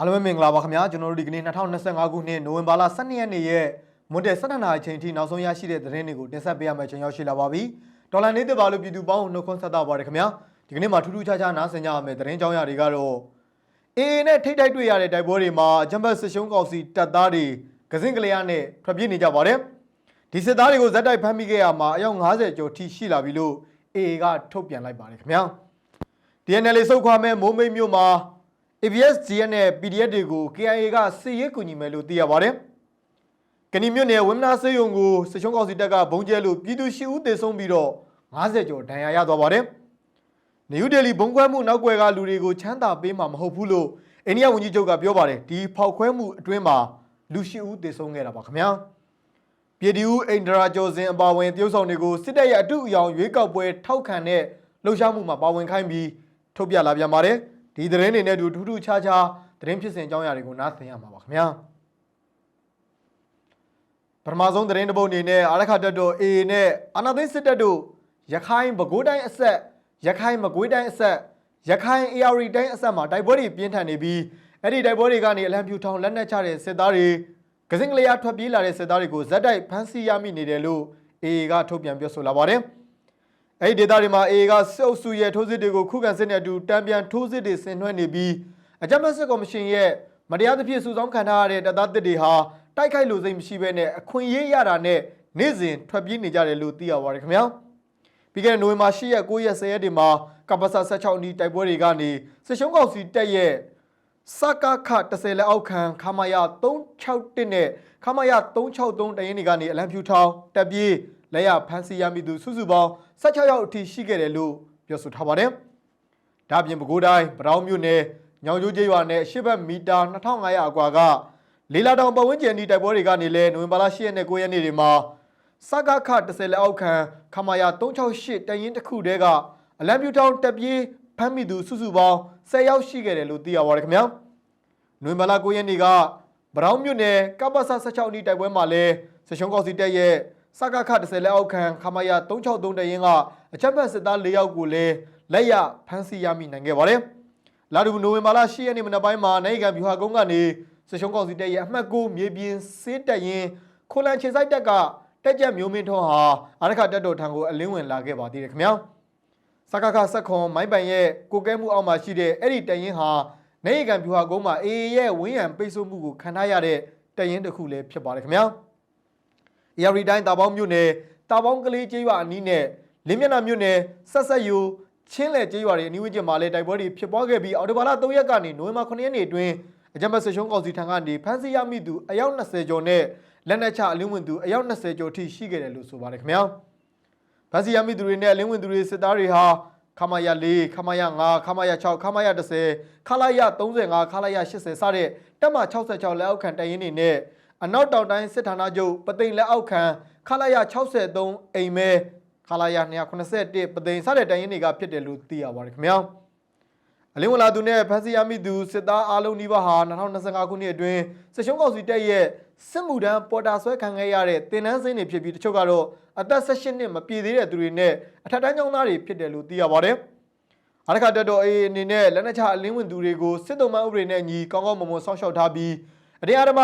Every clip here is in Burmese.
အားလုံးပဲမင်္ဂလာပါခင်ဗျာကျွန်တော်တို့ဒီကနေ့2025ခုနှစ်နိုဝင်ဘာလ12ရက်နေ့ရဲ့မွန်တယ်17နာရီချိန်ထိနောက်ဆုံးရရှိတဲ့သတင်းတွေကိုတင်ဆက်ပေးရမယ့်ချိန်ရောက်ရှိလာပါပြီဒေါ်လာနေသစ်ပါလို့ပြည်သူပေါင်းနှုတ်ခွန်းဆက်တာပါတယ်ခင်ဗျာဒီကနေ့မှာထူးထူးခြားခြားနားဆင်ကြရမယ့်သတင်းကြောင်းရာတွေကတော့အေအေနဲ့ထိတ်တိုက်တွေ့ရတဲ့တိုက်ပွဲတွေမှာဂျမ်ဘတ်စစ်ရှုံးကောင်စီတပ်သားတွေကစင်ကလေးရနဲ့ထွက်ပြေးနေကြပါတယ်ဒီစစ်သားတွေကိုဇက်တိုက်ဖမ်းမိခဲ့ရမှာအယောက်90ကျော်ထိရှိလာပြီလို့အေအေကထုတ်ပြန်လိုက်ပါတယ်ခင်ဗျာ DNL စုတ်ခွာမဲ့မိုးမိတ်မြို့မှာ ABS GN နဲ့ PDF တွေကို KIA ကစစ်ရေးကူညီမယ်လို့သိရပါတယ်။ကဏီမြို့နယ်ဝင်းမနာစေယုံကိုစစ်ချုံးကောင်စီတပ်ကဘုံကျဲလို့ပြည်သူရှိဦးသေဆုံးပြီးတော့90ကျော်ဒဏ်ရာရသွားပါတယ်။နယူးဒေလီဘုံခွဲမှုနောက်ွယ်ကလူတွေကိုချမ်းသာပေးမှာမဟုတ်ဘူးလို့အိန္ဒိယဝန်ကြီးချုပ်ကပြောပါတယ်။ဒီဖောက်ခွဲမှုအတွင်းမှာလူရှိဦးသေဆုံးခဲ့တာပါခင်ဗျာ။ပြည်သူအိန္ဒရာကျော်စင်အပါဝင်တရုတ်ဆောင်တွေကိုစစ်တပ်ရဲ့အတုအယောင်ရွေးကောက်ပွဲထောက်ခံတဲ့လှုပ်ရှားမှုမှာပါဝင်ခိုင်းပြီးထုတ်ပြလာပြန်ပါတယ်။ ဒီသတင်းတွေနဲ့အတူထူးထူးခြားခြားသတင်းဖြစ်စဉ်အကြောင်းအရာတွေကိုနားဆင်ရမှာပါခင်ဗျာ။ပထမဆုံးသတင်းတစ်ပုဒ်အနေနဲ့အာရခတက်တော် AA နဲ့အာနာသိန်းစစ်တပ်တို့ရခိုင်ပဲခူးတိုင်းအဆက်ရခိုင်မကွေးတိုင်းအဆက်ရခိုင် AR တိုင်းအဆက်မှာတိုက်ပွဲတွေပြင်းထန်နေပြီးအဲ့ဒီတိုက်ပွဲတွေကနေအလံဖြူထောင်လက်နက်ချတဲ့စစ်သားတွေကစင်ကလေးရထွက်ပြေးလာတဲ့စစ်သားတွေကိုဇက်တိုက်ဖမ်းဆီးရမိနေတယ်လို့ AA ကထုတ်ပြန်ပြောဆိုလာပါတယ်။ အဲ့ဒီဒေသတွေမှာ AA ကစစ်အုပ်စုရဲ့ထိုးစစ်တွေကိုခုခံစစ်နဲ့အတူတံပြန်ထိုးစစ်တွေဆင်နွှဲနေပြီးအကြမ်းဖက်စစ်ကော်မရှင်ရဲ့မတရားသဖြင့်စုဆောင်းခံထားရတဲ့တပ်သားတစ်တွေဟာတိုက်ခိုက်လို့စိတ်မရှိဘဲနဲ့အခွင့်အရေးရတာနဲ့နေ့စဉ်ထွက်ပြေးနေကြတယ်လို့သိရပါတယ်ခင်ဗျာ။ပြီးခဲ့တဲ့နိုဝင်ဘာ10ရက်9ရက်10ရက်တွေမှာကပ္ပစာ16အနီးတိုက်ပွဲတွေကနေစစ်ရှုံးကောင်စီတပ်ရဲ့စကခ10လက်အောက်ခံခမာယာ361နဲ့ခမာယာ363တရင်တွေကနေအလံဖြူထောင်တက်ပြေး လက်ရဖမ်းဆီးရမိသူစုစုပေါင်း16ယောက်အထိရှိခဲ့တယ်လို့ပြောဆိုထားပါတယ်။ဒါ့အပြင်ပဲခူးတိုင်းဗရောင်းမြို့နယ်ညောင်ကျိုးကျေးရွာနဲ့ရှစ်ဘက်မီတာ2500အကွာကလေလာတောင်ပတ်ဝန်းကျင်ဒီတိုက်ပွဲတွေကနေလဲနိုဝင်ဘာလ10ရက်နဲ့9ရက်နေ့တွေမှာစကခ10လက်အောက်ခံခမာယာ368တရင်တစ်ခုတည်းကအလံဖြူထောင်တက်ပြေးဖမ်းမိသူစုစုပေါင်း10ယောက်ရှိခဲ့တယ်လို့သိရပါတယ်ခင်ဗျာ။နိုဝင်ဘာလ9ရက်နေ့ကဗရောင်းမြို့နယ်ကပ္ပစ16နီးတိုက်ပွဲမှာလဲစရှုံးကောက်စီတက်ရဲ့ စကခ10လက်အောက်ခံခမာယာ363တရင်ကအချက်ဖက်စစ်သား၄ယောက်ကိုလည်းလက်ရဖမ်းဆီးရမိနိုင်ခဲ့ပါတယ်။လာတူနိုဝင်ဘာလ10ရက်နေ့မနက်ပိုင်းမှာနိုင်ကန်ဗျူဟာကုန်းကနေစရှုံးကောင်စီတပ်ရဲ့အမှတ်9မြေပြင်စေးတက်ရင်ခိုလန်ခြေဆိုင်တက်ကတက်ကြက်မျိုးမင်းထွန်းဟာအာရခတက်တော်ထံကိုအလင်းဝင်လာခဲ့ပါသေးတယ်ခင်ဗျာ။စကခဆက်ခွန်မိုင်းပိုင်ရဲ့ကိုကဲမှုအောက်မှာရှိတဲ့အဲ့ဒီတရင်ဟာနိုင်ကန်ဗျူဟာကုန်းမှာအေအေရဲ့ဝင်းရံပိတ်ဆို့မှုကိုခံထားရတဲ့တရင်တစ်ခုလည်းဖြစ်ပါတယ်ခင်ဗျာ။။ အေရီတိုင်းတာပေါင်းမြို့နယ်တာပေါင်းကလေးကျေးရွာအနီးနဲ့လင်းမျက်နှာမြို့နယ်ဆက်ဆက်ယူချင်းလဲကျေးရွာတွေအနီးဝန်းကျင်မှာလည်းတိုက်ပွဲတွေဖြစ်ပွားခဲ့ပြီးအော်တိုဘာလ3ရက်ကနေနိုဝင်ဘာ9ရက်နေ့အတွင်းအကြမ်းဖက်ဆရှုံးကောင်စီထံကနေဖမ်းဆီးရမိသူအယောက်20ကျော်နဲ့လက်နက်ချအလင်းဝင်သူအယောက်20ကျော်ထိရှိခဲ့တယ်လို့ဆိုပါတယ်ခင်ဗျာ။ဖမ်းဆီးရမိသူတွေနဲ့အလင်းဝင်သူတွေစစ်သားတွေဟာခမာယာ4ခမာယာ5ခမာယာ6ခမာယာ10ခလာယာ35ခလာယာ80စတဲ့တပ်မ66လက်အောက်ခံတပ်ရင်းတွေနဲ့ အနောက်တောင်တိုင်းစစ်ဌာနချုပ်ပသိမ်လက်အောက်ခံခလာယာ63အိမ်မဲခလာယာ281ပသိမ်စတဲ့တိုင်းရင်းတွေကဖြစ်တယ်လို့သိရပါတယ်ခင်ဗျာအလင်းဝင်လာသူနဲ့ဖမ်းဆီးရမိသူစစ်သားအလုံးနီးပါးဟာ2025ခုနှစ်အတွင်းစစ်ရှုံးကောင်စီတပ်ရဲ့စစ်မှုထမ်းပေါ်တာဆွဲခံခဲ့ရတဲ့တင်နန်းစင်းတွေဖြစ်ပြီးတချို့ကတော့အသက်18နှစ်မပြည့်သေးတဲ့သူတွေနဲ့အထက်တန်းကျောင်းသားတွေဖြစ်တယ်လို့သိရပါတယ်အရခတက်တော်အေးအနေနဲ့လက်နက်ချအလင်းဝင်သူတွေကိုစစ်တုံးမဥပဒေနဲ့ညီကောင်းကောင်းမွန်မွန်စောင့်ရှောက်ထားပြီး အတင်းအဓမ္မ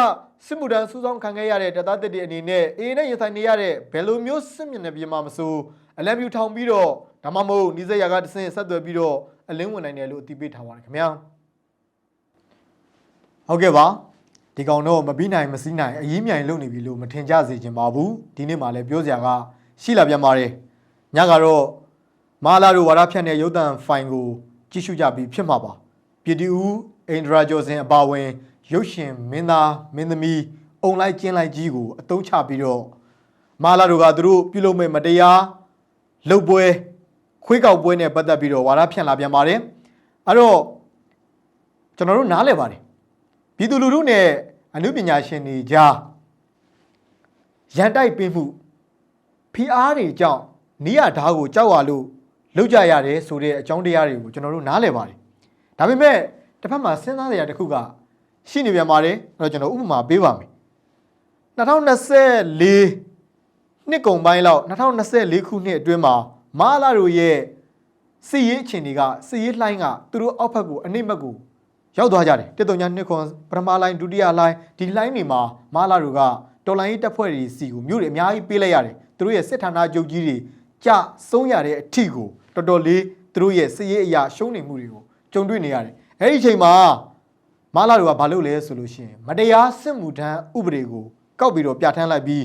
စစ်မှုထမ်းစူးစောင်းခံခဲ့ရတဲ့တပ်သားတစ်တွေအနေနဲ့အေးနဲ့ရင်ဆိုင်နေရတဲ့ဘယ်လိုမျိုးစစ်မျက်နှာပြင်မှာမဆိုအလံပြူထောင်ပြီးတော့ဒါမှမဟုတ်နီးစက်ရာကတဆင့်ဆက်သွယ်ပြီးတော့အလင်းဝင်နိုင်တယ်လို့အတည်ပြုထားပါတယ်ခင်ဗျာဟုတ်ကဲ့ပါဒီကောင်တော့မပြီးနိုင်မစည်းနိုင်အရေးမြိုင်လုပ်နေပြီလို့မထင်ကြစေချင်ပါဘူးဒီနေ့မှလည်းပြောစရာကရှိလာပြန်ပါတယ်ညကတော့မာလာတို့ဝါရဖြန့်တဲ့ရုပ်သံဖိုင်ကိုကြည့်ရှုကြပြီးဖြစ်မှာပါပြည်တူအိန္ဒရာကျော်စင်အပါဝင် ရုပ်ရှင်မင်းသားမင်းသမီးအုံလိုက်ကျင်းလိုက်ကြီးကိုအတုံးချပြီးတော့မာလာတို့ကသူတို့ပြုလုပ်မဲ့မတရားလုတ်ပွဲခွေးကောက်ပွဲနဲ့ပတ်သက်ပြီးတော့ဝါဒဖြန့်လာပြန်ပါတယ်အဲ့တော့ကျွန်တော်တို့နားလည်ပါတယ်ပြည်သူလူထုနဲ့အမှုပညာရှင်တွေကြားရန်တိုက်ပေးမှုဖိအားတွေကြောင့်နီးရဓာတ်ကိုကြောက်ရလို့လောက်ကြရတယ်ဆိုတဲ့အကြောင်းတရားတွေကိုကျွန်တော်တို့နားလည်ပါတယ်ဒါပေမဲ့တစ်ဖက်မှာစဉ်းစားရတဲ့တစ်ခုက ရှိနေပြန်ပါတယ်အဲ့တော့ကျွန်တော်ဥပမာပေးပါမယ်2024နှစ်ကုန်ပိုင်းလောက်2024ခုနှစ်အတွင်းမှာမာလာတို့ရဲ့စစ်ရေးအခြေအနေကစစ်ရေးလှိုင်းကသူတို့အောက်ဘက်ကိုအနှိမ့်ဘက်ကိုရောက်သွားကြတယ်တစ်တုံညာနှစ်ခွန်ပထမလိုင်းဒုတိယလိုင်းဒီလိုင်းတွေမှာမာလာတို့ကတော်လိုင်းရေးတပ်ဖွဲ့တွေစီကိုမြို့တွေအများကြီးပေးလိုက်ရတယ်သူတို့ရဲ့စစ်ဌာနချုပ်ကြီးတွေကြဆုံးရတဲ့အထီကိုတော်တော်လေးသူတို့ရဲ့စစ်ရေးအရာရှုံးနေမှုတွေကိုကြုံတွေ့နေရတယ်အဲ့ဒီအချိန်မှာ မာလာတို့ကဘာလုပ်လဲဆိုလို့ရှိရင်မတရားစစ်မှုထမ်းဥပဒေကိုကောက်ပြီးတော့ပြဋ္ဌာန်းလိုက်ပြီး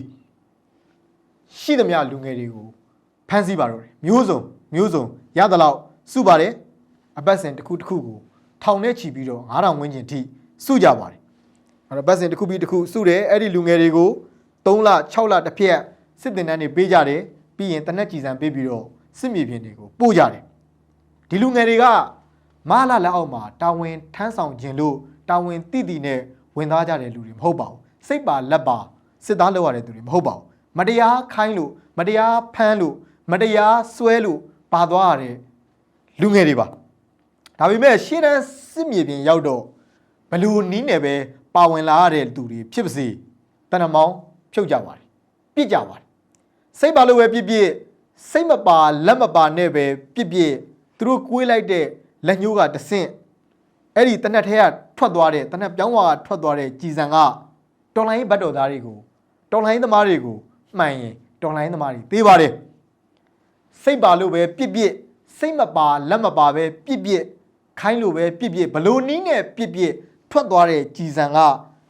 ရှိသမျှလူငယ်တွေကိုဖမ်းဆီးပါတော့တယ်မျိုးစုံမျိုးစုံရသလောက်စုပါတယ်အပတ်စဉ်တစ်ခုတစ်ခုကိုထောင်နဲ့ချီပြီးတော့9000ဝန်းကျင်ထိစုကြပါတယ်အဲ့တော့ပတ်စဉ်တစ်ခုပြီးတစ်ခုစုတယ်အဲ့ဒီလူငယ်တွေကို3လ6လတစ်ဖြက်စစ်တင်တန်းတွေပေးကြတယ်ပြီးရင်တနက်ကြည်စံပေးပြီးတော့စစ်မြေပြင်တွေကိုပို့ကြတယ်ဒီလူငယ်တွေကမလာလက်အောက်မှာတာဝန်ထမ်းဆောင်ခြင်းလို့ တာဝန်တိတိနဲ့ဝင်သားကြတဲ့လူတွေမဟုတ်ပါဘူးစိတ်ပါလက်ပါစစ်သားလုပ်ရတဲ့သူတွေမဟုတ်ပါဘူးမတရားခိုင်းလို့မတရားဖမ်းလို့မတရားဆွဲလို့ပါသွားရတဲ့လူငယ်တွေပါဒါပေမဲ့ရှေ့တန်းစစ်မြေပြင်ရောက်တော့ဘလူနီးနယ်ပဲပါဝင်လာရတဲ့သူတွေဖြစ်ပါစေတဏ္ဍမောင်းဖြုတ်ကြပါတယ်ပြစ်ကြပါတယ်စိတ်ပါလို့ပဲပြစ်ပြစ်စိတ်မပါလက်မပါနဲ့ပဲပြစ်ပြစ်သူတို့ကွေးလိုက်တဲ့လက်ညှိုးကတဆင့်အဲ့ဒီတနက်ထဲက ထွက်သွားတဲ့တနက်ပြောင်းဝါကထွက်သွားတဲ့ကြည်စံကတော်လိုင်းဘတ်တော်သားတွေကိုတော်လိုင်းသမားတွေကိုမှန်ရင်တော်လိုင်းသမားတွေသေးပါတယ်စိတ်ပါလို့ပဲပြစ်ပြစ်စိတ်မပါလက်မပါပဲပြစ်ပြစ်ခိုင်းလို့ပဲပြစ်ပြစ်ဘလို့နီးနဲ့ပြစ်ပြစ်ထွက်သွားတဲ့ကြည်စံက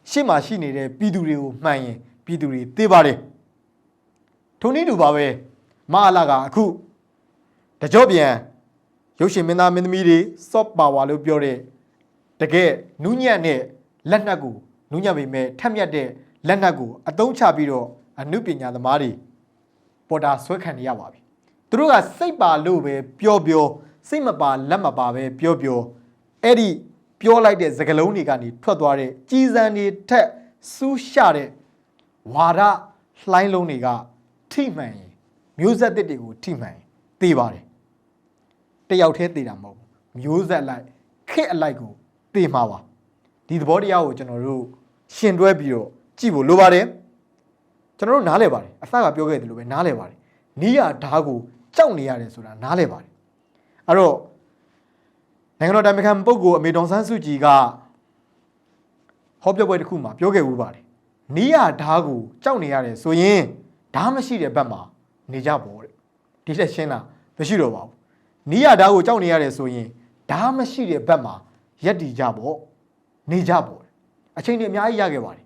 ရှေ့မှာရှိနေတဲ့ပြည်သူတွေကိုမှန်ရင်ပြည်သူတွေသေးပါတယ်ထုံနည်းတူပါပဲမအလာကအခုတကြော့ပြန်ရုပ်ရှင်မင်းသားမင်းသမီးတွေ soft power လို့ပြောတဲ့ တကယ်နူးညံ့တဲ့လက်နက်ကိုနူးညံ့ပေမဲ့ထက်မြက်တဲ့လက်နက်ကိုအသုံးချပြီးတော့အမှုပညာသမားတွေပေါ်တာဆွဲခံနေရပါပြီသူတို့ကစိတ်ပါလို့ပဲပြောပြောစိတ်မပါလက်မပါပဲပြောပြောအဲ့ဒီပြောလိုက်တဲ့စကားလုံးတွေကနေထွက်သွားတဲ့ကြီးစံတွေထက်စူးရှတဲ့ဝါဒလှိုင်းလုံးတွေကထိမှန်ရင်မျိုးဆက်တစ်တွေကိုထိမှန်ရင်သိပါတယ်တယောက်တည်းသိတာမဟုတ်ဘူးမျိုးဆက်လိုက်ခစ်အလိုက်ကို သိမှာပါဒီသဘောတရားကိုကျွန်တော်တို့ရှင်တွဲပြီးတော့ကြည့်ဖို့လိုပါတယ်ကျွန်တော်တို့နားလည်ပါတယ်အစကပြောခဲ့တယ်လို့ပဲနားလည်ပါတယ်နီးရဓာတ်ကိုကြောက်နေရတယ်ဆိုတာနားလည်ပါတယ်အဲ့တော့နိုင်ငံတော်တိုင်ပင်ခံပုဂ္ဂိုလ်အမေတော်ဆန်းစုကြည်ကဟောပြောပွဲတစ်ခုမှာပြောခဲ့ဦးပါတယ်နီးရဓာတ်ကိုကြောက်နေရတယ်ဆိုရင်ဓာတ်မရှိတဲ့ဘက်မှာနေကြပေါ့တဲ့ဒီလက်ရှင်းလားမရှိတော့ပါဘူးနီးရဓာတ်ကိုကြောက်နေရတယ်ဆိုရင်ဓာတ်မရှိတဲ့ဘက်မှာ ရက်တည်ကြပေါ့နေကြပေါ့အချိန်တွေအများကြီးရခဲ့ပါတယ်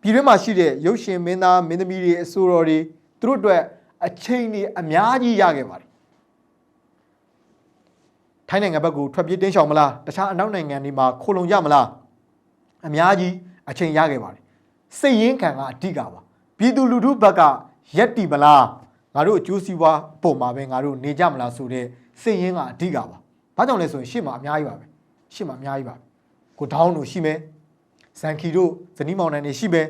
ပြည်တွင်းမှာရှိတဲ့ရုပ်ရှင်မင်းသားမင်းသမီးတွေအဆိုတော်တွေသူတို့အတွက်အချိန်တွေအများကြီးရခဲ့ပါတယ်ထိုင်းနိုင်ငံဘက်ကိုထွက်ပြေးတင်းရှောင်မလားတခြားအနောက်နိုင်ငံတွေမှာခိုလုံကြမလားအများကြီးအချိန်ရခဲ့ပါတယ်စိတ်ရင်းခံကအဓိကပါပြည်သူလူထုဘက်ကရက်တီမလားငါတို့အကျိုးစီးပွားပုံမှာပဲငါတို့နေကြမလားဆိုတဲ့စိတ်ရင်းကအဓိကပါဘာကြောင့်လဲဆိုရင်ရှေ့မှာအများကြီးပါပဲ ရှေ့မှာအများကြီးပါပဲကိုဒေါင်းတို့ရှိမယ်ဇန်ခီတို့ဇနီးမောင်နှံတွေရှိမယ်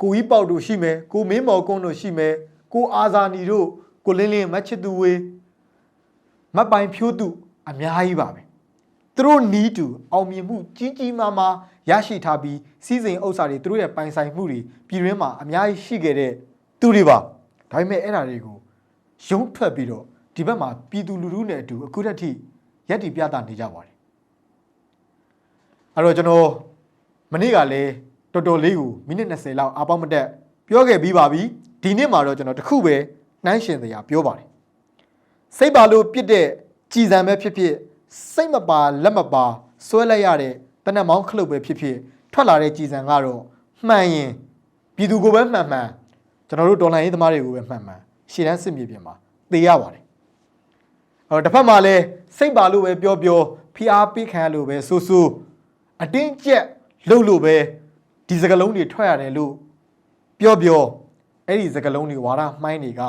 ကိုကြီးပေါက်တို့ရှိမယ်ကိုမင်းမော်ကုန်းတို့ရှိမယ်ကိုအာဇာနီတို့ကိုလင်းလင်းမချစ်သူဝေးမတ်ပိုင်ဖြိုးသူအများကြီးပါပဲသူတို့နီးတူအောင်မြင်မှုကြီးကြီးမားမားရရှိထားပြီးစီးစိမ်ဥစ္စာတွေသူတို့ရဲ့ပိုင်ဆိုင်မှုတွေပြည်တွင်းမှာအများကြီးရှိခဲ့တဲ့သူတွေပါဒါပေမဲ့အဲ့ဒါတွေကိုရုံးထွက်ပြီးတော့ဒီဘက်မှာပြည်သူလူထုနဲ့အတူအခုတည်းထိရက်တီပြသနေကြပါတယ် အဲ့တော့ကျွန်တော်မနေ့ကလည်းတော်တော်လေးကိုမိနစ်20လောက်အပေါင်းမတက်ပြောခဲ့ပြီးပါပြီဒီနေ့မှာတော့ကျွန်တော်တခုပဲနှိုင်းရှင်စရာပြောပါတယ်စိတ်ပါလို့ပြစ်တဲ့ကြည်စံပဲဖြစ်ဖြစ်စိတ်မပါလက်မပါဆွဲလိုက်ရတဲ့တနက်မောင်းခလုတ်ပဲဖြစ်ဖြစ်ထွက်လာတဲ့ကြည်စံကတော့မှန်ရင်ပြည်သူကိုပဲမှန်မှန်ကျွန်တော်တို့ဒေါ်လာရေးသမားတွေကိုပဲမှန်မှန်ရှေ့တန်းစစ်မြေပြင်မှာသေရပါတယ်အဲ့တော့တစ်ဖက်မှာလည်းစိတ်ပါလို့ပဲပြောပြောဖိအားပေးခံရလို့ပဲဆိုဆို အတင်းကျက်လှုပ်လို့ပဲဒီစကလုံးတွေထွက်ရတယ်လို့ပြောပြောအဲ့ဒီစကလုံးတွေဝါဒမှိုင်းတွေက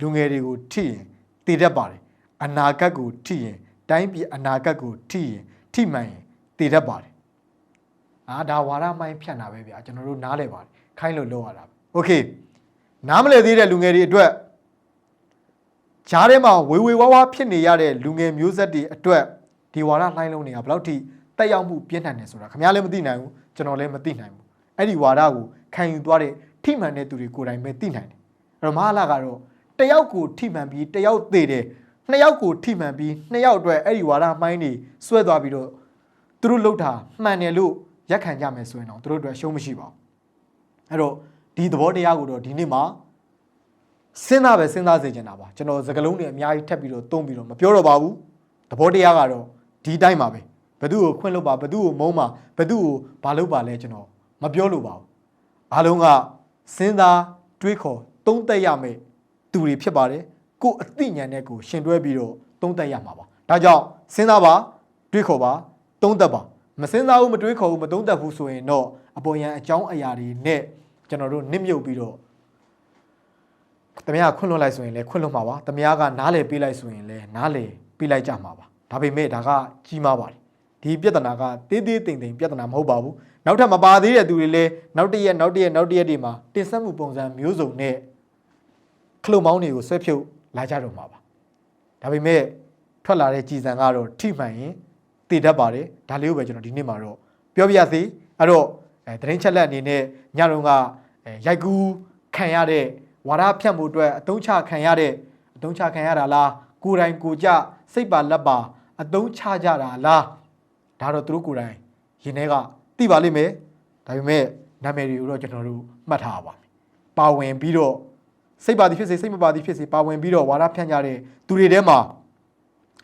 လူငယ်တွေကိုထိရင်တည်တတ်ပါတယ်အနာဂတ်ကိုထိရင်တိုင်းပြည်အနာဂတ်ကိုထိရင်ထိမှန်ရင်တည်တတ်ပါတယ်အာဒါဝါဒမှိုင်းဖြတ်တာပဲဗျာကျွန်တော်တို့နားလဲပါတယ်ခိုင်းလို့လောက်ရတာโอเคနားမလဲသေးတဲ့လူငယ်တွေအတွက်ဂျားထဲမှာဝေဝေဝါးဝါဖြစ်နေရတဲ့လူငယ်မျိုးဆက်တွေအတွက်ဒီဝါဒလှိုင်းလုံးတွေကဘယ်လောက်ထိ တက်ရောက်မှုပြင်းထန်နေဆိုတာခင်ဗျားလည်းမသိနိုင်ဘူးကျွန်တော်လည်းမသိနိုင်ဘူးအဲ့ဒီဝါဒကိုခံယူသွားတဲ့ထိမှန်တဲ့သူတွေကိုယ်တိုင်ပဲသိနိုင်တယ်အဲ့တော့မဟာလာကတော့တယောက်ကိုထိမှန်ပြီးတယောက်သေတယ်နှစ်ယောက်ကိုထိမှန်ပြီးနှစ်ယောက်အတွက်အဲ့ဒီဝါဒမှိုင်းတွေဆွဲသွားပြီးတော့သူတို့လှုပ်တာမှန်တယ်လို့ရက်ခံကြမယ်ဆိုရင်တော့သူတို့အတွက်အရှုံးမရှိပါဘူးအဲ့တော့ဒီသဘောတရားကိုတော့ဒီနေ့မှာစဉ်းစားပဲစဉ်းစားစေချင်တာပါကျွန်တော်စကလုံးတွေအများကြီးထပ်ပြီးတော့သုံးပြီးတော့မပြောတော့ပါဘူးသဘောတရားကတော့ဒီတိုင်းပါပဲ ဘသူ့ကိုခွင့်လို့ပါဘသူ့ကိုမုန်းပါဘသူ့ကိုဘာလုပ်ပါလဲကျွန်တော်မပြောလို့ပါဘူးအားလုံးကစဉ်းစားတွေးခေါ်သုံးသက်ရမယ်သူတွေဖြစ်ပါတယ်ကိုယ်အသိဉာဏ်နဲ့ကိုယ်ရှင်တွဲပြီးတော့သုံးသက်ရမှာပါဒါကြောင့်စဉ်းစားပါတွေးခေါ်ပါသုံးသက်ပါမစဉ်းစားဘူးမတွေးခေါ်ဘူးမသုံးသက်ဘူးဆိုရင်တော့အပေါ်ယံအကြောင်းအရာတွေနဲ့ကျွန်တော်တို့နစ်မြုပ်ပြီးတော့တမယားခွင့်လွှတ်လိုက်ဆိုရင်လည်းခွင့်လွှတ်မှာပါတမယားကနားလေပေးလိုက်ဆိုရင်လည်းနားလေပေးလိုက်ကြမှာပါဒါပေမဲ့ဒါကကြီးမားပါတယ် ဒီပြဿနာကတေးသေးတိမ်တိမ်ပြဿနာမဟုတ်ပါဘူးနောက်ထပ်မပါသေးတဲ့သူတွေလည်းနောက်တစ်ရက်နောက်တစ်ရက်နောက်တစ်ရက်တွေမှာတင်ဆက်မှုပုံစံမျိုးစုံနဲ့ခလုတ်မောင်းတွေကိုဆွဲဖြုတ်လာကြတော့မှာပါဒါပေမဲ့ထွက်လာတဲ့ကြည်စံကတော့ထိမှန်ရင်တည်တတ်ပါတယ်ဒါလေးကိုပဲကျွန်တော်ဒီနေ့မှာတော့ပြောပြရစီအဲ့တော့အဲသတင်းချက်လက်အနေနဲ့ညတုန်းကအဲရိုက်ကူးခံရတဲ့ဝါဒဖြတ်မှုအတွက်အတုံးချခံရတဲ့အတုံးချခံရတာလားကိုယ်တိုင်ကိုယ်ကြစိတ်ပါလက်ပါအတုံးချကြတာလား ဒါတော့သူတို့ကိုယ်တိုင်ရင်ထဲကသိပါလိမ့်မယ်ဒါပေမဲ့နာမည်တွေကိုတော့ကျွန်တော်တို့မှတ်ထားပါမယ်ပါဝင်ပြီးတော့စိတ်ပါသည်ဖြစ်စေစိတ်မပါသည်ဖြစ်စေပါဝင်ပြီးတော့ဝါဒဖြန့်ကြတဲ့သူတွေထဲမှာ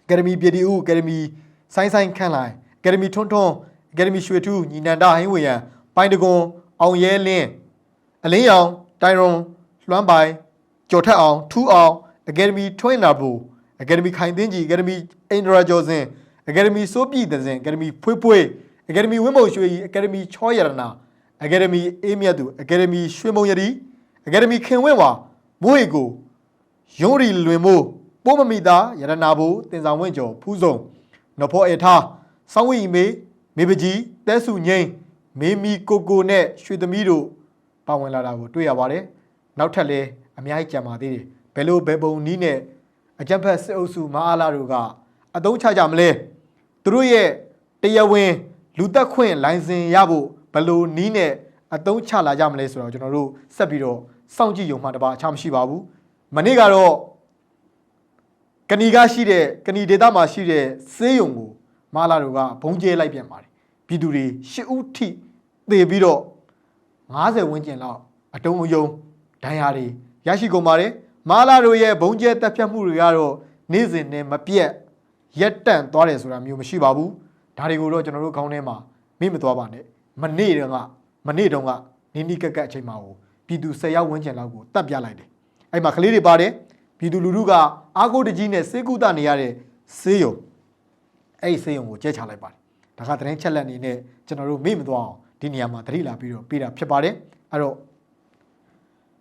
အကယ်ဒမီပြည်တီဦးအကယ်ဒမီဆိုင်းဆိုင်းခန့်လိုက်အကယ်ဒမီထွန်းထွန်းအကယ်ဒမီရွှေထူးညီနန္ဒဟင်းဝေယံပိုင်တကွန်အောင်ရဲလင်းအလင်းရောင်တိုင်ရွန်လွမ်းပိုင်ကျော်ထက်အောင်ထူးအောင်အကယ်ဒမီထွင်းနာဘူအကယ်ဒမီခိုင်သိန်းကြီးအကယ်ဒမီအင်ဒရာကျော်စင် အကယ်ဒမီစိုးပြည်တစင်အကယ်ဒမီဖွေးဖွေးအကယ်ဒမီဝင်းမုံရွှေကြီးအကယ်ဒမီချောရတနာအကယ်ဒမီအေးမြတ်သူအကယ်ဒမီရွှေမုံရည်အကယ်ဒမီခင်ဝင်းဝါမိုးရီကိုယုံရီလွင်မို့ပိုးမမီတာရတနာဘူတင်ဆောင်ဝင့်ကျော်ဖူးစုံနဖောအေထားဆောင်းဝီမေမေပကြီးတဲစုငိမ့်မေမီကိုကိုနဲ့ရွှေသမီးတို့ပါဝင်လာတာကိုတွေ့ရပါတယ်နောက်ထပ်လည်းအများကြီးကြံပါသေးတယ်ဘယ်လိုဘယ်ပုံနီးနဲ့အကြံဖက်စစ်အုပ်စုမအားလာတို့ကအတုံးချကြမလဲ သူတို့ရဲ့တရားဝင် လူသက်ခွင့်လိုင်စင်ရဖို့ဘယ်လိုနီးနဲ့အတုံးချလာကြမလဲဆိုတော့ကျွန်တော်တို့ဆက်ပြီးတော့စောင့်ကြည့်ရုံမှတပါအခြားမရှိပါဘူးမနေ့ကတော့ကဏီကရှိတဲ့ကဏီဒေသမှာရှိတဲ့စေးရုံကိုမာလာတို့ကဘုံကျဲလိုက်ပြန်ပါတယ်ပြည်သူတွေရှစ်ဦးထိသေပြီးတော့90ဝန်းကျင်လောက်အတုံးအယုံဒဏ်ရာတွေရရှိကုန်ပါတယ်မာလာတို့ရဲ့ဘုံကျဲတပ်ဖြတ်မှုတွေကတော့နေ့စဉ်နဲ့မပြတ် ရက်တန့်သွားတယ်ဆိုတာမျိုးမရှိပါဘူးဒါတွေကိုတော့ကျွန်တော်တို့ခေါင်းထဲမှာမေ့မသွားပါနဲ့မနေ့တုန်းကမနေ့တုန်းကနီနီကက်ကက်အချိန်မှာကိုပြည်သူ10ရောက်ဝန်းကျင်လောက်ကိုတတ်ပြလိုက်တယ်အဲ့မှာကလေးတွေပါတယ်ပြည်သူလူထုကအားကိုးတကြီးနဲ့စေကုသနေရတဲ့ဆေးရုံအဲ့ဒီဆေးရုံကိုကျဲချလိုက်ပါတယ်ဒါကသတင်းချက်လက်အနေနဲ့ကျွန်တော်တို့မေ့မသွားအောင်ဒီနေရာမှာသတိလာပြီးတော့ပေးတာဖြစ်ပါတယ်အဲ့တော့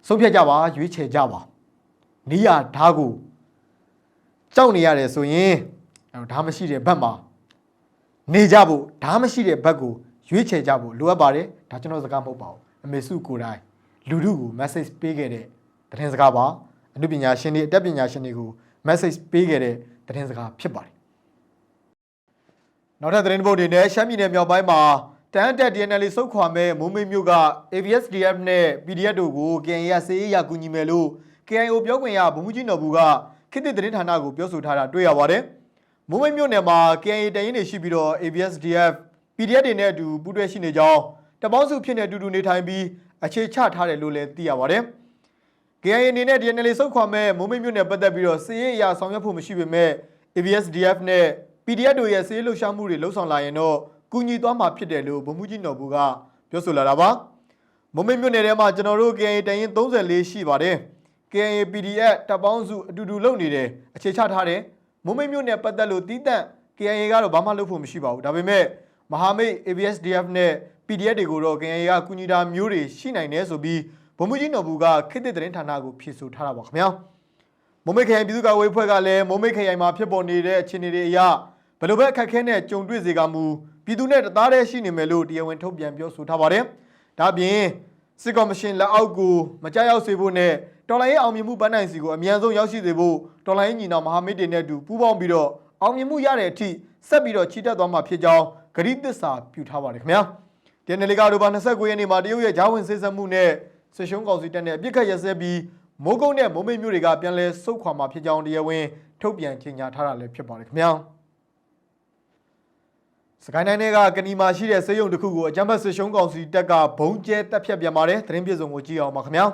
ဆုံးဖြတ်ကြပါရွေးချယ်ကြပါနီးရဓာတ်ကိုကြောက်နေရတယ်ဆိုရင်အဲ့ တော့ဓာတ်မရှိတဲ့ဘက်မှာနေကြဖို့ဓာတ်မရှိတဲ့ဘက်ကိုရွေးချယ်ကြဖို့လိုအပ်ပါတယ်ဒါကျွန်တော်စကားမဟုတ်ပါဘူးအမေစုကိုယ်တိုင်လူထုကို message ပေးခဲ့တဲ့သတင်းစကားပါအနုပညာရှင်တွေအတတ်ပညာရှင်တွေကို message ပေးခဲ့တဲ့သတင်းစကားဖြစ်ပါတယ်။နောက်ထပ်သတင်းတစ်ပုဒ်တွေနဲ့ရှမ်းပြည်နယ်မြောက်ပိုင်းမှာတန်းတက် DNL စုတ်ခွာမဲ့မုံမိတ်မြို့က AVSDF နဲ့ PDF တို့ကို KNY ဆေးရကူညီမယ်လို့ KIO ပြောခွင့်ရဗိုလ်မှူးကြီးနော်ဘူးကခေတ်သစ်သတင်းဌာနကိုပြောဆိုထားတာတွေ့ရပါတယ်။ မုံမိတ်မြို့နယ်မှာ KNY တရင်တွေရှိပြီးတော့ AVSDF PDF တွေနဲ့အတူပူးတွဲရှိနေကြောင်းတပေါင်းစုဖြစ်နေအတူတူနေထိုင်ပြီးအခြေချထားတယ်လို့လည်းသိရပါတယ်။ KIA အနေနဲ့ DNL စုတ်ခွာမဲ့မုံမိတ်မြို့နယ်ပတ်သက်ပြီးတော့စစ်ရေးအရာဆောင်ရွက်ဖို့မရှိပေမဲ့ ABSDF နဲ့ PDF တို့ရဲ့စစ်ရေးလှုပ်ရှားမှုတွေလှုပ်ဆောင်လာရင်တော့ကူညီသွားမှာဖြစ်တယ်လို့ဗိုလ်မှူးကြီးနော်ဘူးကပြောဆိုလာတာပါမုံမိတ်မြို့နယ်ထဲမှာကျွန်တော်တို့ KIA တရင်34ရှိပါတယ် KIA PDF တပ်ပေါင်းစုအတူတူလုပ်နေတယ်အခြေချထားတယ် မုံမိတ်မြို့နယ်ပတ်သက်လို့တီးတန့် KIA ကတော့ဘာမှလုပ်ဖို့မရှိပါဘူးဒါပေမဲ့မဟာမိတ် ABSDF နဲ့ PDF တွေကိုတော့ KIA ကကူညီတာမျိုးတွေရှိနိုင်တယ်ဆိုပြီးဗိုလ်မှူးကြီးနော်ဘူးကခေတ်သစ်သတင်းဌာနကိုဖြေဆိုထားတာပါခင်ဗျာမုံမိတ်ခရိုင်ပြည်သူ့ကာကွယ်ရေးအဖွဲ့ကလည်းမုံမိတ်ခရိုင်မှာဖြစ်ပေါ်နေတဲ့အခြေအနေတွေအရဘယ်လိုပဲအခက်အခဲနဲ့ကြုံတွေ့စေကမူပြည်သူနဲ့တသားတည်းရှိနေမယ်လို့တရားဝင်ထုတ်ပြန်ပြောဆိုထားပါတယ်ဒါ့အပြင် စစ်ကော်မရှင်လက်အောက်ကိုမကြောက်ရောက်စေဖို့နဲ့တော်လိုင်းရေးအောင်မြင်မှုပန်းနိုင်စီကိုအမြန်ဆုံးရောက်ရှိစေဖို့တော်လိုင်းရေးညီနောင်မဟာမိတ်တွေနဲ့အတူပူးပေါင်းပြီးတော့အောင်မြင်မှုရတဲ့အထိဆက်ပြီးတော့ချီတက်သွားမှာဖြစ်ကြောင်းဂရိသစ္စာပြုထားပါတယ်ခင်ဗျာဒီနေ့လေကာဒိုဘာ29ရက်နေ့မှာတရုတ်ရဲ့ဂျာဝင်စစ်ဆက်မှုနဲ့ဆွေရှုံးကောင်စီတက်နဲ့အပြစ်ခတ်ရစဲပြီးမိုးကုတ်နဲ့မိုးမိတ်မျိုးတွေကပြန်လဲစုတ်ခွာမှာဖြစ်ကြောင်းတရားဝင်ထုတ်ပြန်ကြေညာထားတာလည်းဖြစ်ပါတယ်ခင်ဗျာ စစကိုင်းတိုင်းကကနီမာရှိတဲ့စေယုံတစ်ခုကိုအကြမ်းဖက်ဆစ်ရှုံးကောင်စီတပ်ကဘုံကျဲတပ်ဖြတ်ပြန်ပါတယ်သတင်းပြေဆုံးကိုကြည့်အောင်ပါခင်ဗျာ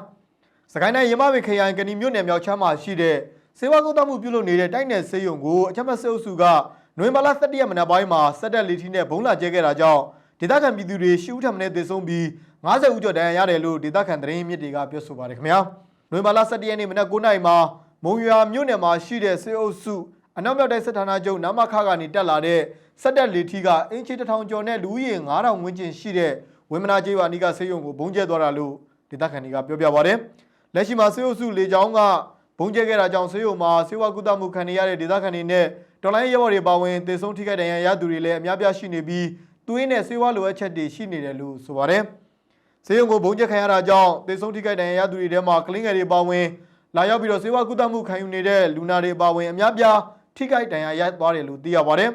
စကိုင်းတိုင်းရမဝေခရိုင်ကနီမြို့နယ်မြောက်ချမ်းမှာရှိတဲ့စေဝါကုသမှုပြုလုပ်နေတဲ့တိုက်နယ်စေယုံကိုအကြမ်းဖက်စစ်အုပ်စုကနိုဝင်ဘာလ17ရက်မနက်ပိုင်းမှာစက်တက်လီထီနဲ့ဘုံလာကျဲခဲ့တာကြောင့်ဒေသခံပြည်သူတွေရှူးထပ်မနဲ့သေဆုံးပြီး90ဦးကျော်ဒဏ်ရာရတယ်လို့ဒေသခံသတင်းမြစ်တွေကပြောဆိုပါတယ်ခင်ဗျာနိုဝင်ဘာလ17ရက်နေ့မနက်9:00နာရီမှာမုံရွာမြို့နယ်မှာရှိတဲ့စေအုပ်စု အနောက်မြောက်တိုင်းစစ်ဌာနချုပ်နမခကနေတက်လာတဲ့စက်တက်လီထီကအင်ချီတစ်ထောင်ကျော်နဲ့လူဦးရေ9000ဝန်းကျင်ရှိတဲ့ဝင်းမနာကျေးရွာနီးကဆေးရုံကိုဘုံကျဲသွားတာလို့ဒေသခံတွေကပြောပြပါတယ်လက်ရှိမှာစေအုပ်စုလေကြောင်းကဘုံကျဲခဲ့တာကြောင့်ဆေးရုံမှာဆေးဝါးကုသမှုခံနေရတဲ့ဒေသခံတွေနဲ့တော်လိုင်းရဲဘော်တွေပါဝင်တေဆုံးထိခိုက်ဒဏ်ရာရသူတွေလည်းအများပြားရှိနေပြီးသွေးနဲ့ဆေးဝါးလိုအပ်ချက်တွေရှိနေတယ်လို့ဆိုပါတယ်ဆေးရုံကိုဘုံကျဲခံရတာကြောင့်တေဆုံးထိခိုက်ဒဏ်ရာရသူတွေထဲမှာကလင်းငယ်တွေပါဝင်လာရောက်ပြီးတော့ဆေးဝါးကုသမှုခံယူနေတဲ့လူနာတွေပါဝင်အများပြား ထိခိုက်ဒဏ်ရာရသွားတယ်လို့သိရပါတယ်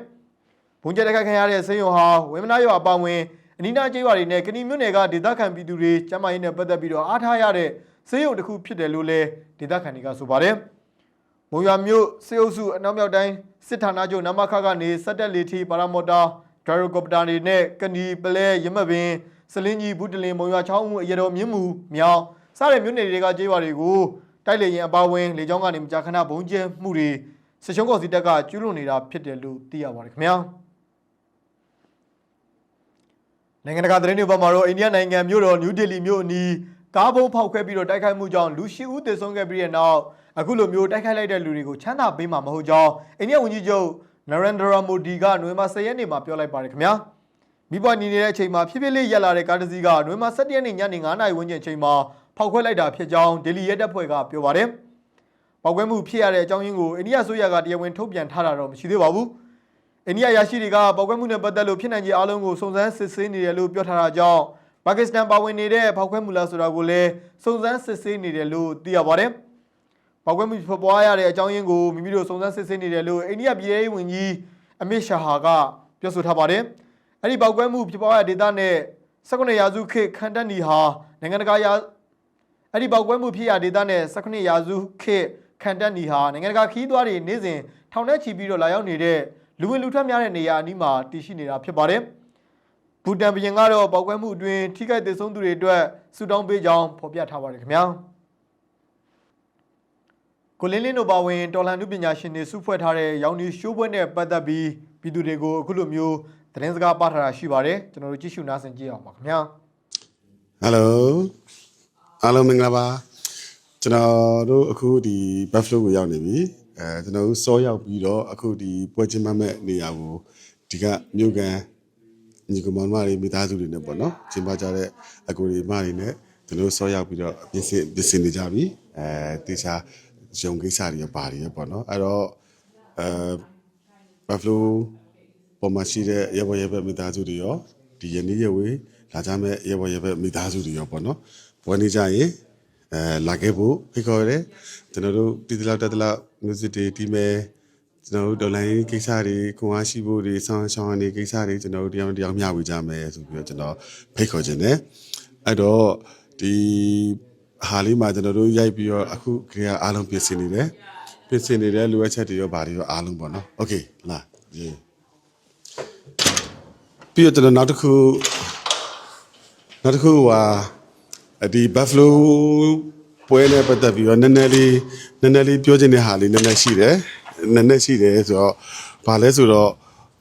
ဘုံကျဲတိုက်ခိုက်ခံရတဲ့ဆေးရုံဟာဝင်းမနာရွာပါဝင်အနီးနားကျေးရွာတွေနဲ့ကဏီမြို့နယ်ကဒေသခံပြည်သူတွေကျန်းမာရေးနဲ့ပတ်သက်ပြီးတော့အားထားရတဲ့ဆေးရုံတစ်ခုဖြစ်တယ်လို့လည်းဒေသခံတွေကဆိုပါတယ်။မုံရွာမြို့စေအုပ်စုအနောက်မြောက်တိုင်းစစ်ဌာနချုပ်နမခကနေစက်တက်လီထီပါရာမော်တာဒရိုကော်ပတာတွေနဲ့ကဏီပလဲရမပင်စလင်းကြီးဘူးတလင်မုံရွာချောင်းမှုအရတော်မြင်းမှုမြောင်စတဲ့မြို့နယ်တွေကကျေးရွာတွေကိုတိုက်လေရင်အပါဝင်လေကြောင်းကနေမကြာခဏဘုံကျဲမှုတွေ စစ်ရှုံးကော်စီတပ်ကကျူးလွန်နေတာဖြစ်တယ်လို့သိရပါတယ်ခင်ဗျာ။နိုင်ငံတကာသတင်းတွေပေါ်မှာတော့အိန္ဒိယနိုင်ငံမြို့တော်နယူးဒေလီမြို့အနီးကားဘုံဖောက်ခွဲပြီးတော့တိုက်ခိုက်မှုကြောင့်လူရှိဦးသေဆုံးခဲ့ပြီးတဲ့နောက်အခုလိုမျိုးတိုက်ခိုက်လိုက်တဲ့လူတွေကိုချမ်းသာပေးမှာမဟုတ်ကြောင်းအိန္ဒိယဝန်ကြီးချုပ်နရန်ဒရာမိုဒီကနိုဝင်ဘာ10ရက်နေ့မှာပြောလိုက်ပါတယ်ခင်ဗျာမိဘညီနေတဲ့အချိန်မှာဖြည်းဖြည်းလေးရက်လာတဲ့ကားတစ်စီးကနိုဝင်ဘာ17ရက်နေ့ညနေ9:00နာရီဝန်းကျင်အချိန်မှာဖောက်ခွဲလိုက်တာဖြစ်ကြောင်းဒေလီရဲတပ်ဖွဲ့ကပြောပါတယ် ပောက်ကွဲမှုဖြစ်ရတဲ့အကြောင်းရင်းကိုအိန္ဒိယဆိုရကတရားဝင်ထုတ်ပြန်ထားတာတော့မရှိသေးပါဘူးအိန္ဒိယရရှိတွေကပောက်ကွဲမှုနဲ့ပတ်သက်လို့ဖြစ်နိုင်ခြေအလုံးကိုစုံစမ်းစစ်ဆေးနေတယ်လို့ပြောထားတာကြောင့်ပါကစ္စတန်ပါဝင်နေတဲ့ဖောက်ခွဲမှုလားဆိုတာကိုလည်းစုံစမ်းစစ်ဆေးနေတယ်လို့သိရပါတယ်။ပောက်ကွဲမှုဖြစ်ပွားရတဲ့အကြောင်းရင်းကိုမိမိတို့စုံစမ်းစစ်ဆေးနေတယ်လို့အိန္ဒိယပြည်ရေးဝန်ကြီးအမစ်ရှာဟာကပြောဆိုထားပါတယ်။အဲ့ဒီပောက်ကွဲမှုဖြစ်ပွားရတဲ့ဒေသနဲ့19ရာစုခေတ်ခန္ဓာနီဟာနိုင်ငံတကာရာအဲ့ဒီပောက်ကွဲမှုဖြစ်ရဒေသနဲ့19ရာစုခေတ် ခန္ဓာနီဟာနိုင်ငံတကာခီးသွွားတွေနေ့စဉ်ထောင်ထဲချီပြီးတော့လာရောက်နေတဲ့လူဝင်လူထွက်များတဲ့နေရာအနီးမှာတည်ရှိနေတာဖြစ်ပါတယ်။ဘူတန်ဘရင်ကတော့ပောက်ကွဲမှုအတွင်းထိခိုက်ဒေဆုံးသူတွေအတွက်ဆုတောင်းပေးကြောင်းဖော်ပြထားပါတယ်ခင်ဗျာ။ကိုလင်းလင်းတို့ပါဝင်တော်လှန်မှုပညာရှင်တွေစုဖွဲ့ထားတဲ့ရောင်နီရှိုးပွဲနဲ့ပတ်သက်ပြီးပြည်သူတွေကိုအခုလိုမျိုးသတင်းစကားပါထားတာရှိပါတယ်ကျွန်တော်တို့ကြည့်ရှုနားဆင်ကြည့်အောင်ပါခင်ဗျာဟယ်လိုအားလုံးမင်္ဂလာပါ ကျွန်တော်တို့အခုဒီ Buffalo ကိုရောက်နေပြီအဲကျွန်တော်တို့စောရောက်ပြီးတော့အခုဒီပွဲချင်းမမဲ့နေရာကိုဒီကမြို့ကန်ညီကောင်မတွေမိသားစုတွေနဲ့ပေါ့နော်ကျင်းပကြတဲ့အကူတွေမတွေနဲ့ကျွန်တော်တို့စောရောက်ပြီးတော့ပြင်ဆင်ပြင်ဆင်နေကြပြီအဲတေချာရုံကိစ္စတွေပါတွေပေါ့နော်အဲ့တော့အဲ Buffalo ပေါ်မှာရှိတဲ့ရေဘော်ရေဘက်မိသားစုတွေရောဒီယနေ့ရဝေးလာကြမဲ့ရေဘော်ရေဘက်မိသားစုတွေရောပေါ့နော်ပွဲနေကြရင် အဲလာခဲ့ဖို့ဖိတ်ခေါ်ရတယ်ကျွန်တော်တို့တီတလောက်တက်တလောက် music တွေတီးမယ်ကျွန်တော်တို့ဒေါ်လာရင်းကိစ္စတွေခွန်အားရှိဖို့တွေဆောင်းဆောင်းနေကိစ္စတွေကျွန်တော်တို့တရားတရားမျှဝေကြမယ်ဆိုပြီးတော့ကျွန်တော်ဖိတ်ခေါ်ခြင်းတယ်အဲ့တော့ဒီဟာလေးမှာကျွန်တော်တို့ရိုက်ပြီးတော့အခုခေတ်အားလုံးပြင်ဆင်နေတယ်ပြင်ဆင်နေတဲ့လိုအပ်ချက်တွေရောဗာတွေရောအားလုံးပေါ့နော်โอเคလာဒီ ပြီးတော့ကျွန်တော်နောက်တစ်ခုနောက်တစ်ခုဟာ ဒီ Buffalo ပွဲနဲ့ပတ်သက်ပြီးတော့နည်းနည်းလေးနည်းနည်းလေးပြောချင်တဲ့ဟာလေးနည်းနည်းရှိတယ်နည်းနည်းရှိတယ်ဆိုတော့ဘာလဲဆိုတော့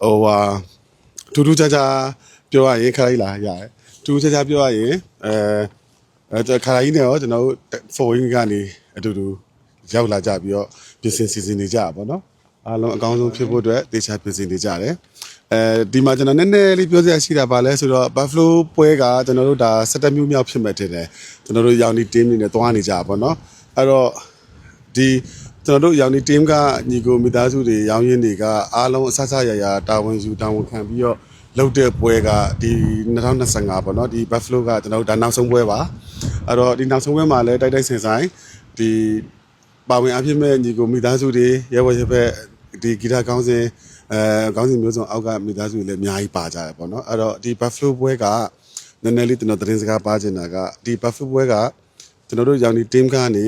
ဟိုဟာထူးထူးခြားခြားပြောရရင်ခါလိုက်လာရတယ်ထူးထူးခြားခြားပြောရရင်အဲအဲခါလိုက်နေရောကျွန်တော်တို့ foreign ကနေအတူတူရောက်လာကြပြီးတော့ပြင်ဆင်စီစဉ်နေကြတာပေါ့နော်အားလုံးအကောင်းဆုံးဖြစ်ဖို့အတွက်တေချာပြင်ဆင်နေကြတယ် အဲဒီမှာကျွန်တော်နည်းနည်းလေးပြောစရာရှိတာပါလဲဆိုတော့ Buffalo ပွဲကကျွန်တော်တို့ဒါ17မျိုးမြောက်ဖြစ်မဲ့တင်တယ်ကျွန်တော်တို့ရောင်ဒီ team နေနဲ့တွားနေကြပါဘောเนาะအဲ့တော့ဒီကျွန်တော်တို့ရောင်ဒီ team ကညီကိုမိသားစုတွေရောင်ရင်းတွေကအားလုံးအဆဆရရတာဝန်ယူတာဝန်ခံပြီးတော့လုပ်တဲ့ပွဲကဒီ2025ပေါ့เนาะဒီ Buffalo ကကျွန်တော်တို့ဒါနောက်ဆုံးပွဲပါအဲ့တော့ဒီနောက်ဆုံးပွဲမှာလည်းတိုက်တိုက်ဆင်ဆိုင်ဒီပါဝင်အဖြစ်မဲ့ညီကိုမိသားစုတွေရဲဘော်ရဲဘက်ဒီဂီတကောင်းစဉ် အဲကောင်းစဉ်မျိုးစုံအောက်ကမိသားစုတွေလည်းအများကြီးပါကြတယ်ပေါ့နော်အဲ့တော့ဒီ Buffalo ပွဲကနည်းနည်းလေးကျွန်တော်သတင်းစကားပါချင်တာကဒီ Buffalo ပွဲကကျွန်တော်တို့ရောင်ဒီ team ကနေ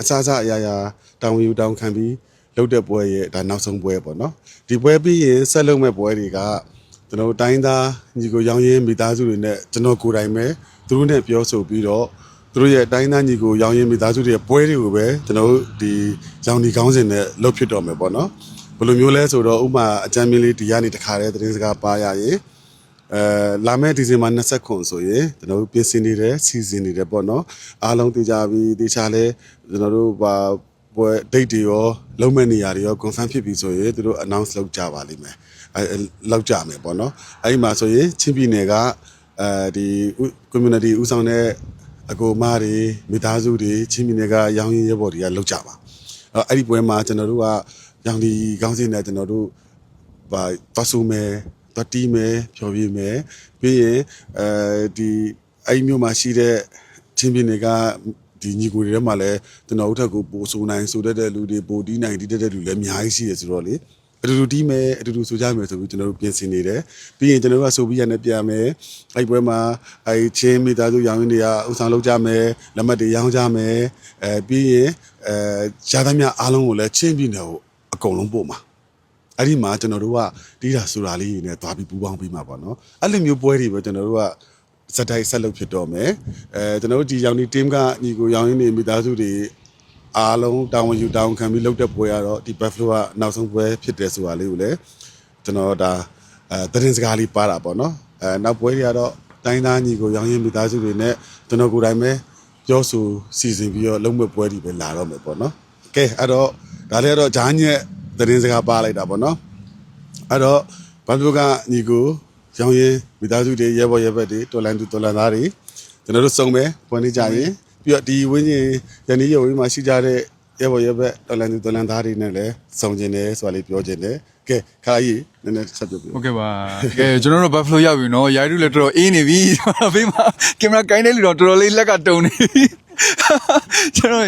အစအစအရာရာတောင်းယူတောင်းခံပြီးလုပ်တဲ့ပွဲရဲ့ဒါနောက်ဆုံးပွဲပေါ့နော်ဒီပွဲပြီးရင်ဆက်လုပ်မဲ့ပွဲတွေကကျွန်တော်တို့တိုင်းသားညီကိုရောင်းရင်းမိသားစုတွေနဲ့ကျွန်တော်ကိုယ်တိုင်ပဲသူတို့နဲ့ပြောဆိုပြီးတော့သူတို့ရဲ့တိုင်းသားညီကိုရောင်းရင်းမိသားစုတွေရဲ့ပွဲတွေကိုပဲကျွန်တော်တို့ဒီရောင်ဒီကောင်းစဉ်နဲ့လှုပ်ဖြစ်တော်မယ်ပေါ့နော် ဘယ်လိုမျိုးလဲဆိုတော့ဥပမာအကြမ်းမြင်လေးဒီကနေတခါတည်းသတင်းစကားပါရရင်အဲလာမယ့်ဒီဇင်ဘာ20ခွန်ဆိုရင်ကျွန်တော်တို့ပြင်ဆင်နေတယ်စီစဉ်နေတယ်ပေါ့နော်အားလုံးသိကြပြီတခြားလဲကျွန်တော်တို့ဘာပွဲ date တွေရောလုံးမဲ့နေရာတွေရော confirm ဖြစ်ပြီဆိုရင်သူတို့ announce လုပ်ကြပါလိမ့်မယ်အဲအဲလောက်ကြမယ်ပေါ့နော်အဲ့ဒီမှာဆိုရင်ချင်းပြည်နယ်ကအဲဒီဥ community ဥဆောင်တဲ့အကိုအမတွေမိသားစုတွေချင်းပြည်နယ်ကရောင်းရင်းရဲဘော်တွေကလောက်ကြပါအဲ့အဲ့ဒီပွဲမှာကျွန်တော်တို့က ရောင်ဒီကောင်းစင်နဲ့ကျွန်တော်တို့ပါသွားစုမယ်သွားတီးမယ်ဖြော်ပြမယ်ပြီးရင်အဲဒီအဲ့ဒီမျိုးမှာရှိတဲ့ချင်းပြည်နယ်ကဒီညီကိုတွေထဲမှာလည်းကျွန်တော်တို့ထက်ကိုပိုဆိုနိုင်ဆိုတတ်တဲ့လူတွေပိုတီးနိုင်တီးတတ်တဲ့လူလည်းအများကြီးရှိရဆိုတော့လေအတူတူတီးမယ်အတူတူဆိုကြမယ်ဆိုပြီးကျွန်တော်တို့ပြင်ဆင်နေတယ်ပြီးရင်ကျွန်တော်တို့ကဆိုပြီးရနဲ့ပြန်မယ်အဲ့ဒီပွဲမှာအဲ့ဒီချင်းမိသားစုရောင်းရင်းတွေကဥဆောင်လုပ်ကြမယ်လက်မှတ်တွေရောင်းကြမယ်အဲပြီးရင်အဲရသမျှအားလုံးကိုလည်းချင်းပြည်နယ်ကို အကုန်လုံးပို့မှာအဲ့ဒီမှာကျွန်တော်တို့ကတီးတာဆိုတာလေးတွေနဲ့သွားပြီးပူးပေါင်းပြီးမှာပေါ့နော်အဲ့လိုမျိုးပွဲတွေပဲကျွန်တော်တို့ကစက်တိုက်ဆက်လုပ်ဖြစ်တော့မယ်အဲကျွန်တော်တို့ဒီရောင်ဒီ team ကညီကိုရောင်ရင်းနေမိသားစုတွေအားလုံးတာဝန်ယူတာဝန်ခံပြီးလုပ်တဲ့ပွဲကတော့ဒီ Buffalo ကနောက်ဆုံးပွဲဖြစ်တယ်ဆိုတာလေးကိုလည်းကျွန်တော်ဒါအဲသတင်းစကားလေးပါတာပေါ့နော်အဲနောက်ပွဲတွေကတော့တိုင်းသားညီကိုရောင်ရင်းမိသားစုတွေနဲ့ကျွန်တော်ကိုယ်တိုင်ပဲပြောဆိုစီစဉ်ပြီးတော့လုံးဝပွဲတွေပဲလာတော့မယ်ပေါ့နော် ကဲအဲ့တော့ဒါလည်းတော့ဂျားညက်သတင်းစကားပါလိုက်တာပေါ့နော်အဲ့တော့ဘာလို့ကညီကိုရောင်ရင်မိသားစုတွေရဲဘော်ရဲဘက်တွေတော်လန်သူတော်လန်သားတွေကျွန်တော်တို့စုံပဲပွင့်နေကြရင်ပြီးတော့ဒီဝင်းကြီးရန်ဒီရုံကြီးမှာရှိကြတဲ့ရဲဘော်ရဲဘက်တော်လန်သူတော်လန်သားတွေနဲ့လည်းစုံကျင်တယ်ဆိုတာလေးပြောကျင်တယ်ကဲခါကြီးနည်းနည်းဆက်ပြောပြဟုတ်ကဲ့ပါကဲကျွန်တော်တို့ Buffalo ရောက်ပြီနော်ရိုက်တူလည်းတော်တော်အေးနေပြီဘေးမှာကင်မရာကိုင်းတဲ့လူတော့တော်တော်လေးလက်ကတုံနေပြီ ကျွန်တော်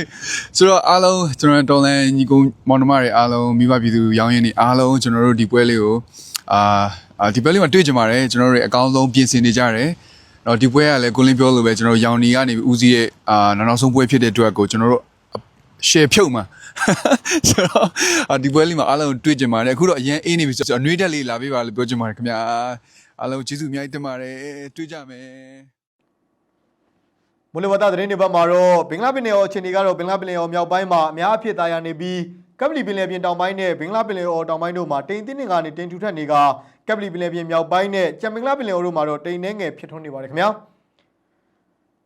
ဆိုတော့အားလုံးကျွန်တော်တော်လန်ညီကုန်းမောင်နှမတွေအားလုံးမိဘပြည်သူရောင်းရင်းနေအားလုံးကျွန်တော်တို့ဒီပွဲလေးကိုအာအာဒီပွဲလေးမှာတွေ့ကြပါတယ်ကျွန်တော်တို့အကောင်းဆုံးပြင်ဆင်နေကြတယ်တော့ဒီပွဲကလည်းကိုလင်းပြောလို့ပဲကျွန်တော်တို့ရောင်နီကနေဦးစီးရဲ့အာနောက်နောက်ဆုံးပွဲဖြစ်တဲ့အတွက်ကိုကျွန်တော်တို့ share ဖြုတ်မှာဆိုတော့အာဒီပွဲလေးမှာအားလုံးတွေ့ကြပါတယ်အခုတော့အရင်အေးနေပြီဆိုတော့အနှွေးတက်လေးလာပေးပါလို့ပြောချင်ပါတယ်ခင်ဗျာအားလုံးကျေးဇူးအများကြီးတင်ပါတယ်တွေ့ကြမယ် မွန်လဝတသတင်းတွေဘက်မှာတော့ဘင်္ဂလားပင်လယ်အော်အခြေအနေကတော့ဘင်္ဂလားပင်လယ်အော်မြောက်ပိုင်းမှာအများအဖြစ်သားရနေပြီးကပလီပင်လယ်ပြင်တောင်ပိုင်းနဲ့ဘင်္ဂလားပင်လယ်အော်တောင်ပိုင်းတို့မှာတိမ်တင်းနေကနေတိမ်ထူထပ်နေကကပလီပင်လယ်ပြင်မြောက်ပိုင်းနဲ့ကြံဘင်္ဂလားပင်လယ်အော်တို့မှာတော့တိမ်နှဲငယ်ဖြစ်ထွန်းနေပါတယ်ခင်ဗျာ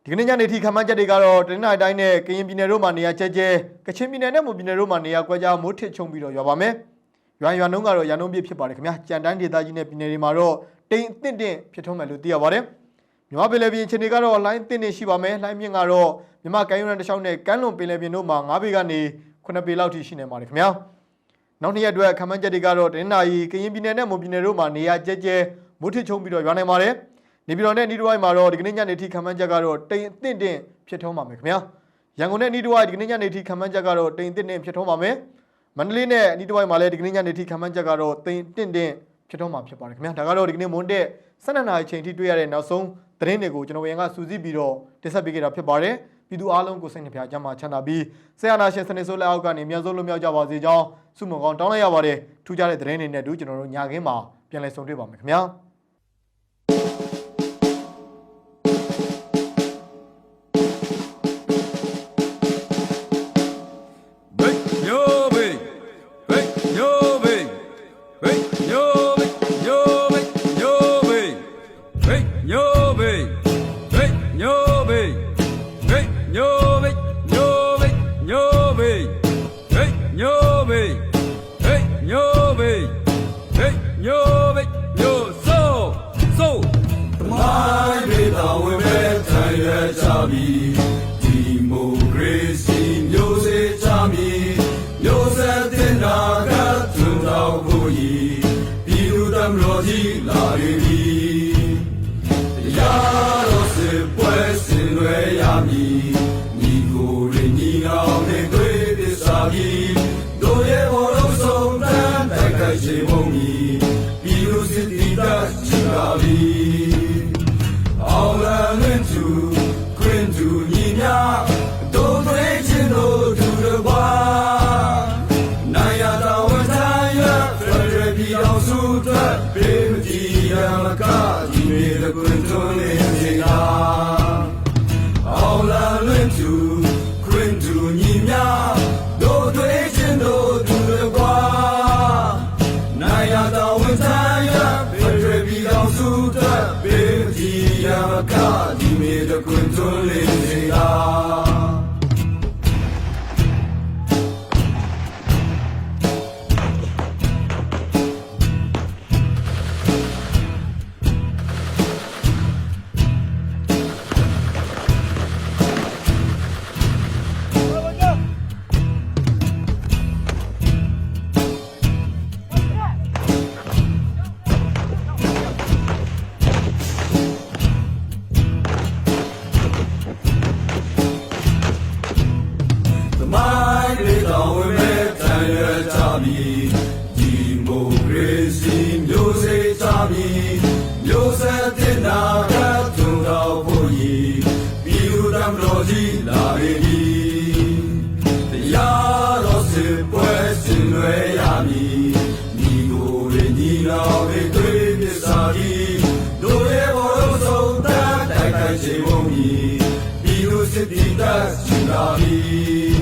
ဒီကနေ့ညနေထိခန့်မှန်းချက်တွေကတော့တနင်္လာရီတိုင်းနဲ့ကရင်ပြည်နယ်တို့မှာနေရာကျဲကျဲကချင်ပြည်နယ်နဲ့မွန်ပြည်နယ်တို့မှာနေရာကွက်ကြားမိုးထစ်ချုံပြီးတော့ရွာပါမယ်ရွာရွာနှုန်းကတော့ရာနှုန်းပြည့်ဖြစ်ပါတယ်ခင်ဗျာကြံတိုင်းဒေသကြီးနဲ့ပြည်နယ်တွေမှာတော့တိမ်အသင့်တင့်ဖြစ်ထွန်းမယ်လို့သိရပါတယ် မြမပင်လယ်ပြင်ခြေနေကတော့လိုင်းအသင့်နေရှိပါမယ်လိုင်းမြင့်ကတော့မြမကမ်းရိုးတန်းတစ်လျှောက်နဲ့ကမ်းလွန်ပင်လယ်ပြင်တို့မှာ9ပေကနေ9ပေလောက်ထိရှိနေပါတယ်ခင်ဗျာနောက်နှစ်ရက်အတွက်ခန့်မှန်းချက်တွေကတော့တနင်္လာရီကရင်ပြည်နယ်နဲ့မွန်ပြည်နယ်တို့မှာနေရာကျဲကျဲမိုးထစ်ချုံပြီးတော့ရွာနိုင်ပါတယ်နေပြည်တော်နဲ့နီးတဝိုင်းမှာတော့ဒီကနေ့ညနေထိခန့်မှန်းချက်ကတော့တိမ်အသင့်တင်ဖြစ်ထုံးပါမယ်ခင်ဗျာရန်ကုန်နဲ့နီးတဝိုင်းဒီကနေ့ညနေထိခန့်မှန်းချက်ကတော့တိမ်အသင့်တင်ဖြစ်ထုံးပါမယ်မန္တလေးနဲ့နီးတဝိုင်းမှာလည်းဒီကနေ့ညနေထိခန့်မှန်းချက်ကတော့တိမ်တင့်တင်ဖြစ်ထုံးမှာဖြစ်ပါတယ်ခင်ဗျာဒါကတော့ဒီကနေ့မွန်တဲ့12နာရီချိန်ထိတွေ့ရတဲ့နောက်ဆုံး သတင်းတွေကိုကျွန်တော်ဝင်ကစူးစီးပြီးတော့တင်ဆက်ပေးခဲ့တာဖြစ်ပါတယ်ပြည်သူအားလုံးကိုစိတ်နှပြကြမှာချမ်းသာပြီးဆရာနာရှင်စနေဆိုးလက်အောက်ကနေအများဆုံးလွတ်မြောက်ကြပါစေကြောင်းဆုမွန်ကောင်းတောင်းလိုက်ရပါတယ်ထူးခြားတဲ့သတင်းတွေနဲ့အတူကျွန်တော်တို့ညခင်းမှာပြန်လည်ဆုံတွေ့ပါမယ်ခင်ဗျာ မတော်ကြီးလာရပြီရာတော်စစ်ပွဲဆင်ရွယ်ရမည်ညီကိုရင်းညီအောင်နေတွေ့ပစ္စာကြီးတို့ရဲ့ဘောလုံးဆုံးတန်းတိုက်ခိုက်ချေမုံမီပြည်သူစစ်တီတာချီလာပြီ All I went to, Queen to က တ